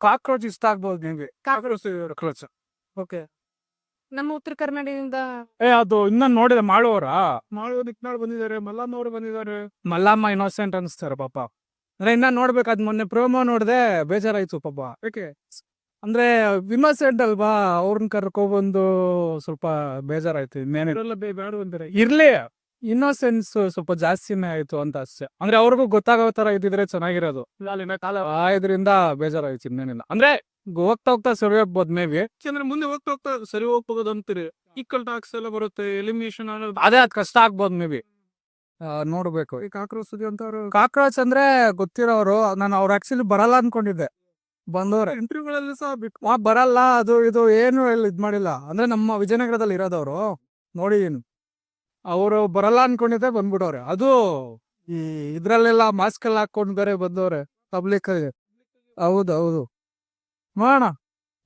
Cockroach ಇಷ್ಟ ಆಗ್ಬೋದು ನಿಮಗೆ. Cockroach okay. ನಮ್ಮ ಉತ್ತರ ಕರ್ನಾಟಕದಿಂದ ಏ ಅದು ಇನ್ನ ನೋಡಿದೆ ಮಾಡುವವರ ಮಾಡುವ ನಿಕ್ನಾಳ್ ಬಂದಿದ್ದಾರೆ ಮಲ್ಲಮ್ಮ ಅವರು ಬಂದಿದ್ದಾರೆ. ಮಲ್ಲಮ್ಮ ಇನ್ನೋಸೆಂಟ್ ಅನಿಸ್ತಾರೆ ಪಾಪ. ಅಂದ್ರೆ ಇನ್ನ ನೋಡ್ಬೇಕು ಅದ್ ಮೊನ್ನೆ ಪ್ರೋಮೋ ನೋಡ್ದೆ ಬೇಜಾರಾಯ್ತು ಪಾಪ. ಓಕೆ ಅಂದ್ರೆ ವಿಮರ್ಸೆಂಟ್ ಅಲ್ವಾ? ಅವ್ರನ್ನ ಕರ್ಕೊಬಂದು ಸ್ವಲ್ಪ ಬೇಜಾರಾಯ್ತು ಇನ್ನೇನಿಲ್ಲ. ಬೇಡ ಅಂತಾರೆ ಇರ್ಲಿ. ಇನ್ನೋಸೆನ್ಸ್ ಸ್ವಲ್ಪ ಜಾಸ್ತಿನೇ ಆಯ್ತು ಅಂತ ಅಷ್ಟೇ. ಅಂದ್ರೆ ಅವ್ರಿಗೂ ಗೊತ್ತಾಗೋ ತರ ಇದ್ದಿದ್ರೆ ಚೆನ್ನಾಗಿರೋದು. ಅಲ್ಲಿನ ಕಾಲ ಇದ್ರಿಂದ ಬೇಜಾರಾಯ್ತು ಇನ್ನೇನಿಲ್ಲ. ಅಂದ್ರೆ ಹೋಗ್ತಾ ಹೋಗ್ತಾ ಸರಿ ಹೋಗ್ಬೋದು ಮೇ ಬಿ ಯಾಕಂದ್ರೆ ಮುಂದೆ ಹೋಗ್ತಾ ಹೋಗ್ತಾ ಸರಿ ಹೋಗ್ಬೋದು ಅಂತೀರಿ. ಈಕ್ವಲ್ ಟಾಕ್ಸ್ ಎಲ್ಲ ಬರುತ್ತೆ ಎಲಿಮಿನೇಷನ್ ಅದೇ ಅದ್ ಕಷ್ಟ ಆಗ್ಬೋದು ಮೇ ಬಿ ನೋಡ್ಬೇಕು. ಈ ಕಾಕ್ರೋಚ್ ಸುದ್ದಿ ಅವರು ಕಾಕ್ರೋಚ್ ಅಂದ್ರೆ ಗೊತ್ತಿರೋರು ನಾನು ಅವ್ರು ಆಕ್ಚುಲಿ ಬರಲ್ಲ ಅನ್ಕೊಂಡಿದ್ದೆ. ಬಂದವ್ರೆ. ಇಂಟರ್ವ್ಯೂಗಳಲ್ಲಿ ಸಹ ಬರಲ್ಲ ಅದು ಇದು ಏನು ಇದ್ ಮಾಡಿಲ್ಲ. ಅಂದ್ರೆ ನಮ್ಮ ವಿಜಯನಗರದಲ್ಲಿ ಇರೋದವ್ರು ನೋಡಿದೀನಿ ಅವರು ಬರಲ್ಲ ಅನ್ಕೊಂಡಿದ್ದೆ ಬಂದ್ಬಿಟ್ಟವ್ರೆ ಅದು ಈ ಇದ್ರಲ್ಲೆಲ್ಲ ಮಾಸ್ಕ್ ಎಲ್ಲ ಹಾಕೊಂಡ್ ಬೇರೆ ಬಂದವ್ರೆ ಪಬ್ಲಿಕ್ ಹೌದು ಹೌದು. ಮಾಡೋಣ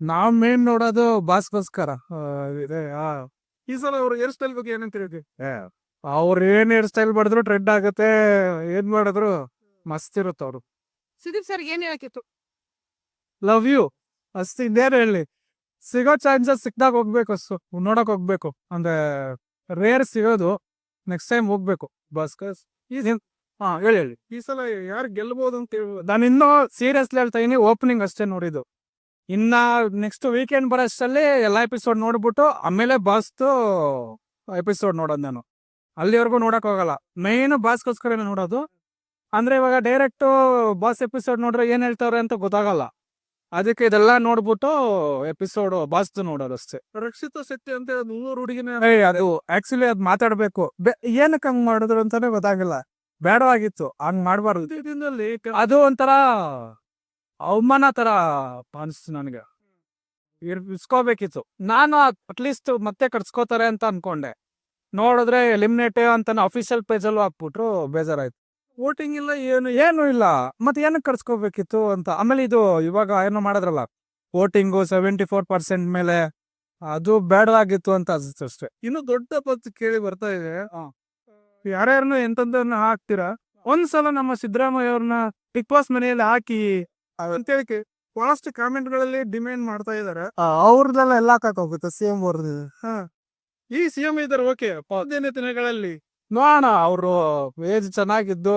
ನಾವ್ ಮೇನ್ ನೋಡೋದು ಬಾಸ್ಗೋಸ್ಕರ ಆ, ಇದೆ ಆ. ಈ ಸಲ ಅವ್ರ ಹೇರ್ ಸ್ಟೈಲ್ ಬಗ್ಗೆ ಏನಂತ ಹೇಳಿ ಅವ್ರ ಏನ್ ಹೇರ್ ಸ್ಟೈಲ್ ಮಾಡಿದ್ರು ಟ್ರೆಂಡ್ ಆಗತ್ತೆ ಏನ್ ಮಾಡಿದ್ರು ಮಸ್ತ್ ಇರುತ್ತೆ ಅವರು. ಸುದೀಪ್ ಸರ್ ಏನ್ ಹೇಳಕ್ಕಿತ್ತು? ಲವ್ ಯು ಅಷ್ಟು ಇನ್ನೇನು ಹೇಳಿ. ಸಿಗೋ ಚಾನ್ಸಸ್ ಸಿಕ್ದಾಗ ಹೋಗ್ಬೇಕು ಅಷ್ಟು. ನೋಡಕ್ ಹೋಗ್ಬೇಕು. ಅಂದ್ರೆ ರೇರ್ ಸಿಗೋದು ನೆಕ್ಸ್ಟ್ ಟೈಮ್ ಹೋಗ್ಬೇಕು. ಬಸ್ ಹಾ ಹೇಳಿ ಹೇಳಿ. ಈ ಸಲ ಯಾರು ಗೆಲ್ಬೋದು ಅಂತ ನಾನು ಇನ್ನೂ ಸೀರಿಯಸ್ಲಿ ಹೇಳ್ತಾ ಇದೀನಿ ಓಪನಿಂಗ್ ಅಷ್ಟೇ ನೋಡಿದ್ದು. ಇನ್ನ ನೆಕ್ಸ್ಟ್ ವೀಕೆಂಡ್ ಬರೋಷ್ಟಲ್ಲಿ ಎಲ್ಲ ಎಪಿಸೋಡ್ ನೋಡ್ಬಿಟ್ಟು ಆಮೇಲೆ ಬಾಸ್ದು ಎಪಿಸೋಡ್ ನೋಡೋದು ನಾನು. ಅಲ್ಲಿವರೆಗೂ ನೋಡಕ್ ಹೋಗಲ್ಲ. ಮೇನ್ ಬಾಸ್ಗೋಸ್ಕರ ನೋಡೋದು. ಅಂದ್ರೆ ಇವಾಗ ಡೈರೆಕ್ಟ್ ಬಾಸ್ ಎಪಿಸೋಡ್ ನೋಡ್ರೆ ಏನ್ ಹೇಳ್ತಾವ್ರೆ ಅಂತ ಗೊತ್ತಾಗಲ್ಲ. ಅದಕ್ಕೆ ಇದೆಲ್ಲ ನೋಡ್ಬಿಟ್ಟು ಎಪಿಸೋಡ್ ಬಾಸ್ತು ನೋಡೋದು ಅಷ್ಟೇ. ರಕ್ಷಿತ ಶೆಟ್ಟಿ ಅಂತ ನೂರು ಹುಡುಗಿನ ಅದು ಆಕ್ಚುಲಿ ಅದ್ ಮಾತಾಡ್ಬೇಕು. ಏನಕ್ಕೆ ಹಂಗ್ ಮಾಡಿದ್ರು ಅಂತಾನೆ ಗೊತ್ತಾಗಿಲ್ಲ. ಬೇಡವಾಗಿತ್ತು ಹಂಗ್ ಮಾಡ್ಬಾರ್ದು. ದಿನದಲ್ಲಿ ಅದು ಒಂಥರ ಅವಮಾನ ತರ ಅನಿಸ್ತು ನನಗೆ. ಇಸ್ಕೋಬೇಕಿತ್ತು. ನಾನು ಅಟ್ಲೀಸ್ಟ್ ಮತ್ತೆ ಕಟ್ಸ್ಕೋತಾರೆ ಅಂತ ಅನ್ಕೊಂಡೆ. ನೋಡಿದ್ರೆ ಎಲಿಮಿನೇಟ್ ಅಂತ ಅಫಿಷಿಯಲ್ ಪೇಜಲ್ಲೂ ಹಾಕ್ಬಿಟ್ರು ಬೇಜಾರಾಯ್ತು. ವೋಟಿಂಗ್ ಇಲ್ಲ ಏನು ಏನು ಇಲ್ಲ. ಮತ್ತೆ ಏನಕ್ಕೆ ಕರ್ಸ್ಕೋಬೇಕಿತ್ತು ಅಂತ. ಆಮೇಲೆ ಇದು ಇವಾಗ ಏನೋ ಮಾಡಿದ್ರಲ್ಲ ವೋಟಿಂಗು ಸೆವೆಂಟಿ ಫೋರ್ ಪರ್ಸೆಂಟ್ ಮೇಲೆ ಅದು ಬೇಡವಾಗಿತ್ತು ಅಂತ ಅನ್ಸುತ್ತೆ ಅಷ್ಟೇ. ಇನ್ನು ದೊಡ್ಡ ಪದ ಕೇಳಿ ಬರ್ತಾ ಇದೆ. ಯಾರ್ಯಾರನ್ನು ಎಂತಂದನ್ನ ಹಾಕ್ತೀರಾ? ಒಂದ್ಸಲ ನಮ್ಮ ಸಿದ್ದರಾಮಯ್ಯ ಅವ್ರನ್ನ ಬಿಗ್ ಬಾಸ್ ಮನೆಯಲ್ಲಿ ಹಾಕಿ ಅಂತ ಹೇಳಿ ಬಹಳಷ್ಟು ಕಾಮೆಂಟ್ಗಳಲ್ಲಿ ಡಿಮ್ಯಾಂಡ್ ಮಾಡ್ತಾ ಇದಾರೆ ಅವ್ರದ್ದೆಲ್ಲ ಎಲ್ಲ ಹೋಗುತ್ತೆ ಸಿಎಂ ಅವ್ರದ್ದು. ಈ ಸಿಎಂ ಇದಾರೆ ಓಕೆ. ದಿನಗಳಲ್ಲಿ. ನೋಡೋಣ ಅವರು ಏಜ್ ಚೆನ್ನಾಗಿದ್ದು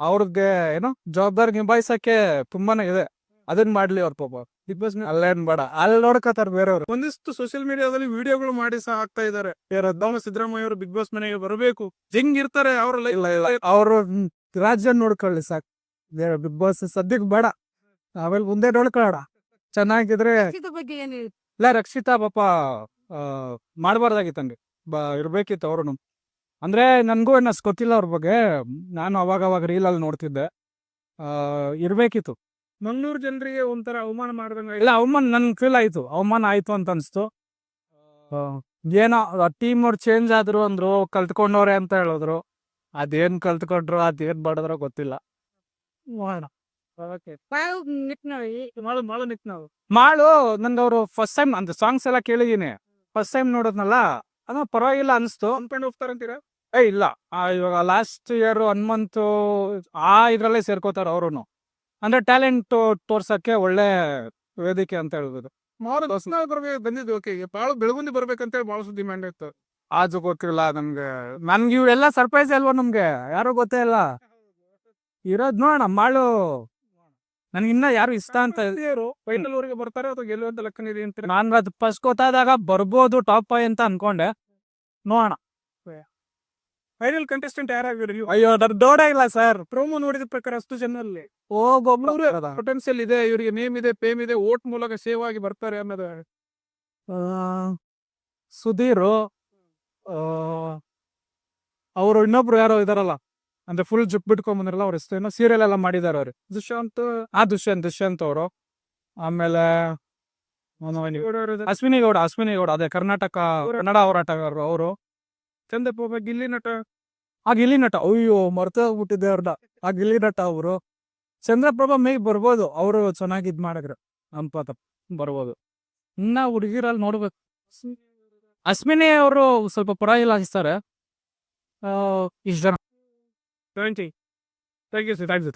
ಅವ್ರಿಗೆ ಏನೋ ಜವಾಬ್ದಾರಿ ನಿಭಾಯಿಸಕ್ಕೆ ತುಂಬಾನೇ ಇದೆ. ಅದನ್ನ ಮಾಡ್ಲಿ ಅವ್ರ ಪಾಪ. ಬಿಗ್ ಬಾಸ್ ಅಲ್ಲೇನ್ ಬೇಡ. ಅಲ್ಲಿ ನೋಡ್ಕೋತಾರ ಬೇರೆಯವರು. ಒಂದಿಷ್ಟು ಸೋಷಿಯಲ್ ಮೀಡಿಯಾದಲ್ಲಿ ವಿಡಿಯೋಗಳು ಮಾಡಿ ಸಹ ಆಗ್ತಾ ಇದಾರೆ. ರದ್ದಾಮ ಸಿದ್ದರಾಮಯ್ಯ ಅವರು ಬಿಗ್ ಬಾಸ್ ಮನೆಗೆ ಬರಬೇಕು. ಹೆಂಗ್ ಇರ್ತಾರೆ ಅವ್ರ ಇಲ್ಲ ಇಲ್ಲ. ಅವರು ರಾಜ್ಯ ನೋಡ್ಕೊಳ್ಳಿ ಸಾಕು. ಬಿಗ್ ಬಾಸ್ ಸದ್ಯಕ್ ಬೇಡ. ಆಮೇಲೆ ಮುಂದೆ ನೋಡ್ಕೊಳ್ಳೋಣ ಚೆನ್ನಾಗಿದ್ರೆ ಇದ್ರ ಬಗ್ಗೆ ಏನ್ ಇಲ್ಲ ರಕ್ಷಿತಾ ಪಾಪ ಮಾಡಬಾರ್ದಾಗಿತ್ತಂಗೆ ಬಾ ಇರ್ಬೇಕಿತ್ತು ಅವ್ರು ಅಂದ್ರೆ ನನಗೂ ಏನಷ್ಟು ಗೊತ್ತಿಲ್ಲ ಅವ್ರ ಬಗ್ಗೆ. ನಾನು ಅವಾಗ ಅವಾಗ ರೀಲಲ್ಲಿ ನೋಡ್ತಿದ್ದೆ. ಆ, ಮಂಗ್ಳೂರು ಮಂಗಳೂರು ಜನರಿಗೆ ಒಂಥರ ಅವಮಾನ ಮಾಡ್ದಂಗೆ ಇಲ್ಲ ಅವಮಾನ ನನ್ಗೆ ಫೀಲ್ ಆಯಿತು. ಅವಮಾನ ಆಯಿತು ಅಂತ ಅನಿಸ್ತು. ಏನೋ ಟೀಮ್ ಅವ್ರು ಚೇಂಜ್ ಆದ್ರು ಅಂದ್ರು ಕಲ್ತ್ಕೊಂಡವ್ರೆ ಅಂತ ಹೇಳಿದ್ರು. ಅದೇನ್ ಕಲ್ತ್ಕೊಂಡ್ರು ಅದೇನ್ ಮಾಡಿದ್ರೋ ಗೊತ್ತಿಲ್ಲ. ನಾವು. ಮಾಳು ನಂದು ಅವರು ಫಸ್ಟ್ ಟೈಮ್ ಅಂದ್ರೆ ಸಾಂಗ್ಸ್ ಎಲ್ಲ ಕೇಳಿದೀನಿ. ಫಸ್ಟ್ ಟೈಮ್ ನೋಡೋದ್ನಲ್ಲ ಅದ ಪರವಾಗಿಲ್ಲ ಅನಿಸ್ತು. ಅಂದ್ಕೊಂಡು ಹೋಗ್ತಾರಂತೀರಾ? ಏ ಇಲ್ಲ. ಆ, ಇವಾಗ ಲಾಸ್ಟ್ ಇಯರ್ ಒನ್ ಮಂತ್ ಆ ಇದ್ರಲ್ಲೇ ಸೇರ್ಕೋತಾರ ಅವ್ರು ಅಂದ್ರೆ ಟ್ಯಾಲೆಂಟ್ ತೋರ್ಸಕ್ಕೆ ಒಳ್ಳೆ ವೇದಿಕೆ ಅಂತ ಹೇಳ್ಬೋದು. ಮಾರು ದರ್ಶನ ಬಂದಿದ್ದು. ಓಕೆ ಭಾಳ ಬೆಳಗುಂದಿ ಬರ್ಬೇಕಂತ ಹೇಳಿ ಭಾಳ ಡಿಮ್ಯಾಂಡ್ ಇತ್ತು. ಆಜು ಗೊತ್ತಿಲ್ಲ ನಮ್ಗೆ. ನನ್ಗೆ ಇವೆಲ್ಲ ಸರ್ಪ್ರೈಸ್ ಅಲ್ವಾ ನಮ್ಗೆ? ಯಾರು ಗೊತ್ತೇ ಇಲ್ಲ. ಇರೋದ್ ನೋಡೋಣ ಮಾಳು ನನ್ಗೆ ಇನ್ನ ಯಾರು ಇಷ್ಟ ಅಂತ ಫೈನಲ್ ವರೆಗೆ ಬರ್ತಾರೆ ಅಥವಾ ಗೆಲ್ಲುವಂತ ಲೆಕ್ಕನ ಇದೆ ಅಂತ ನಾನು ಅದು ಫಸ್ಟ್ ಗೊತ್ತಾದಾಗ ಬರ್ಬೋದು ಟಾಪ್ ಫೈವ್ ಅಂತ ಅನ್ಕೊಂಡೆ. ನೋಡೋಣ. ಫೈನಲ್ ಕಂಟೆಸ್ಟೆಂಟ್ ಯಾರಾಗಿರೋ ನೀವು? ಅಯ್ಯೋ ಅದು ದೊಡ್ಡ ಇಲ್ಲ ಸರ್ ಪ್ರೋಮೋ ನೋಡಿದ ಪ್ರಕಾರ ಅಷ್ಟು ಜನರಲ್ಲಿ ಓ ಗೊಬ್ಬರ ಪೊಟೆನ್ಸಿಯಲ್ ಇದೆ ಇವರಿಗೆ ನೇಮ್ ಇದೆ ಪೇಮ್ ಇದೆ ಓಟ್ ಮೂಲಕ ಸೇವ್ ಆಗಿ ಬರ್ತಾರೆ ಅನ್ನೋದು. ಸುಧೀರು ಅವರು ಇನ್ನೊಬ್ರು ಯಾರೋ ಇದಾರಲ್ಲ ಅಂದ್ರೆ ಫುಲ್ ಜುಪ್ ಬಿಟ್ಕೊಂಡ್ ಬಂದಿರಲ್ಲ ಅವ್ರ ಹೆಸರು ಏನೋ ಸೀರಿಯಲ್ ಎಲ್ಲ ಮಾಡಿದಾರೆ ಅವ್ರು. ದುಷ್ಯಂತ್? ಆ ದುಷ್ಯಂತ್ ದುಷ್ಯಂತ್ ಅವರು. ಆಮೇಲೆ ಅಶ್ವಿನಿ ಗೌಡ ಅಶ್ವಿನಿ ಗೌಡ ಅದೇ ಕರ್ನಾಟಕ ಕನ್ನಡ ಹೋರಾಟಗಾರರು ಅವರು. ಚಂದಪ್ಪ ಒಬ್ಬ ಗಿಲ್ಲಿ ನಟ. ಆ ಗಿಲ್ಲಿ ನಟ, ಅಯ್ಯೋ ಮರ್ತ ಹೋಗ್ಬಿಟ್ಟಿದ್ದೆ ಅವ್ರನ್ನ ಆ ಗಿಲ್ಲಿ ನಟ ಅವರು. ಚಂದ್ರಪ್ರಭಾ ಮೇಗ್ ಬರ್ಬೋದು. ಅವರು ಚೆನ್ನಾಗಿ ಇದ್ ಮಾಡಿದ್ರು. ಅನ್ಪಾತ ಬರ್ಬೋದು. ಇನ್ನ ಹುಡುಗಿರಲ್ಲಿ ನೋಡ್ಬೇಕು. ಅಶ್ವಿನಿ ಅವರು ಸ್ವಲ್ಪ ಪರವಾಗಿಲ್ಲ ಹಾಕಿಸ್ತಾರೆ ಇಷ್ಟು ಜನ. Twenty thank you sir thank you